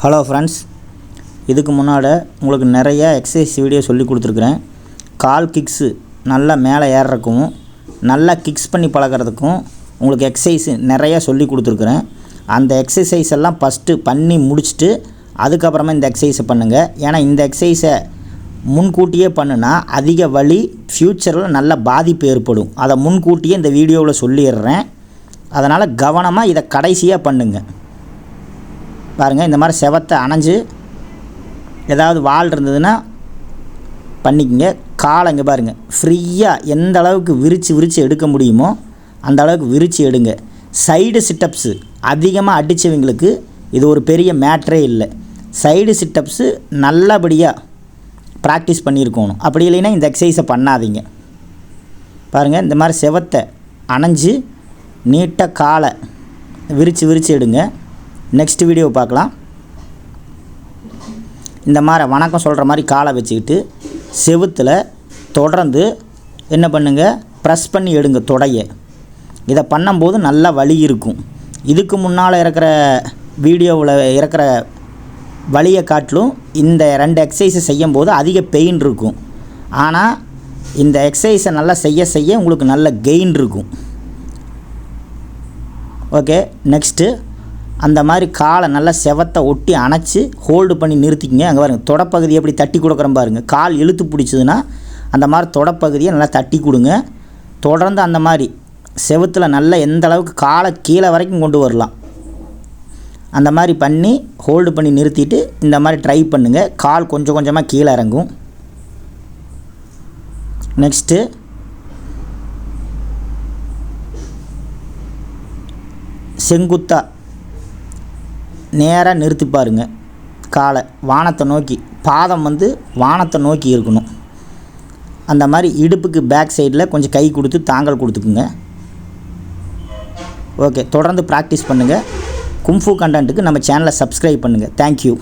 Hello friends இதுக்கு முன்னாடி உங்களுக்கு நிறைய எக்ஸசைஸ் வீடியோ சொல்லி கொடுத்துருக்குறேன். கால் கிக்ஸு நல்லா மேலே ஏறுறக்கும் நல்லா கிக்ஸ் பண்ணி பழகுறதுக்கும் உங்களுக்கு எக்ஸசைஸ் நிறையா சொல்லி கொடுத்துருக்குறேன். அந்த எக்ஸசைஸ் எல்லாம் ஃபஸ்ட்டு பண்ணி முடிச்சுட்டு அதுக்கப்புறமா இந்த எக்ஸசைஸை பண்ணுங்கள் ஏன்னா இந்த எக்ஸசைஸை முன்கூட்டியே பண்ணுனா அதிக வழி ஃப்யூச்சரில் நல்ல பாதிப்பு ஏற்படும். அதை முன்கூட்டியே இந்த வீடியோவில் சொல்லிடுறேன். அதனால் கவனமாக இதை கடைசியாக பண்ணுங்கள் பாருங்கள் இந்த மாதிரி செவத்தை அணைஞ்சு ஏதாவது வால் இருந்ததுன்னா பண்ணிக்கோங்க. காலை இங்கே பாருங்கள் ஃப்ரீயாக எந்த அளவுக்கு விரித்து விரித்து எடுக்க முடியுமோ அந்த அளவுக்கு விரித்து எடுங்க. சைடு சிட்டப்ஸு அதிகமாக அடித்தவங்களுக்கு இது ஒரு பெரிய மேட்ரே இல்லை. சைடு சிட்டப்ஸு நல்லபடியாக ப்ராக்டிஸ் பண்ணியிருக்கணும். அப்படி இல்லைன்னா இந்த எக்ஸசைஸை பண்ணாதீங்க. பாருங்கள் இந்த மாதிரி செவத்தை அணைஞ்சு நீட்டாக காலை விரித்து விரித்து எடுங்க. நெக்ஸ்ட் வீடியோ பார்க்கலாம். இந்த மாதிரி வணக்கம் சொல்கிற மாதிரி காலை வச்சுக்கிட்டு செவுத்தில் தொடர்ந்து என்ன பண்ணுங்கள் ப்ரெஸ் பண்ணி எடுங்க தொடைய. இதை பண்ணும்போது நல்லா வலி இருக்கும். இதுக்கு முன்னால் இருக்கிற வீடியோவில் இருக்கிற வலியை காட்டிலும் இந்த ரெண்டு எக்ஸசைஸை செய்யும்போது அதிக பெயின் இருக்கும். ஆனால் இந்த எக்ஸசைஸை நல்லா செய்ய செய்ய உங்களுக்கு நல்ல கெயின் இருக்கும். ஓகே நெக்ஸ்ட்டு அந்த மாதிரி காலை நல்லா செவத்தை ஒட்டி அணைச்சி ஹோல்டு பண்ணி நிறுத்திக்கங்க. அங்கே பாருங்கள் தொடப்பகுதி எப்படி தட்டி கொடுக்குறோம் பாருங்கள் கால் இழுத்து பிடிச்சதுன்னா அந்த மாதிரி தொடப்பகுதியை நல்லா தட்டி கொடுங்க. தொடர்ந்து அந்த மாதிரி செவுத்தில் நல்லா எந்த அளவுக்கு காலை கீழே வரைக்கும் கொண்டு வரலாம். அந்த மாதிரி பண்ணி ஹோல்டு பண்ணி நிறுத்திட்டு இந்த மாதிரி ட்ரை பண்ணுங்கள் கால் கொஞ்சம் கொஞ்சமாக கீழே இறங்கும். நெக்ஸ்ட்டு செங்குத்தா நேராக நிறுத்தி பாருங்க. காலை வானத்தை நோக்கி பாதம் வந்து வானத்தை நோக்கி இருக்கணும். அந்த மாதிரி இடுப்புக்கு பேக் சைடில் கொஞ்சம் கை கொடுத்து தாங்கல் கொடுத்துக்குங்க. ஓகே தொடர்ந்து ப்ராக்டிஸ் பண்ணுங்கள் கும்ஃபு கண்டென்ட்டுக்கு நம்ம சேனலை சப்ஸ்கிரைப் பண்ணுங்கள் தேங்க்யூ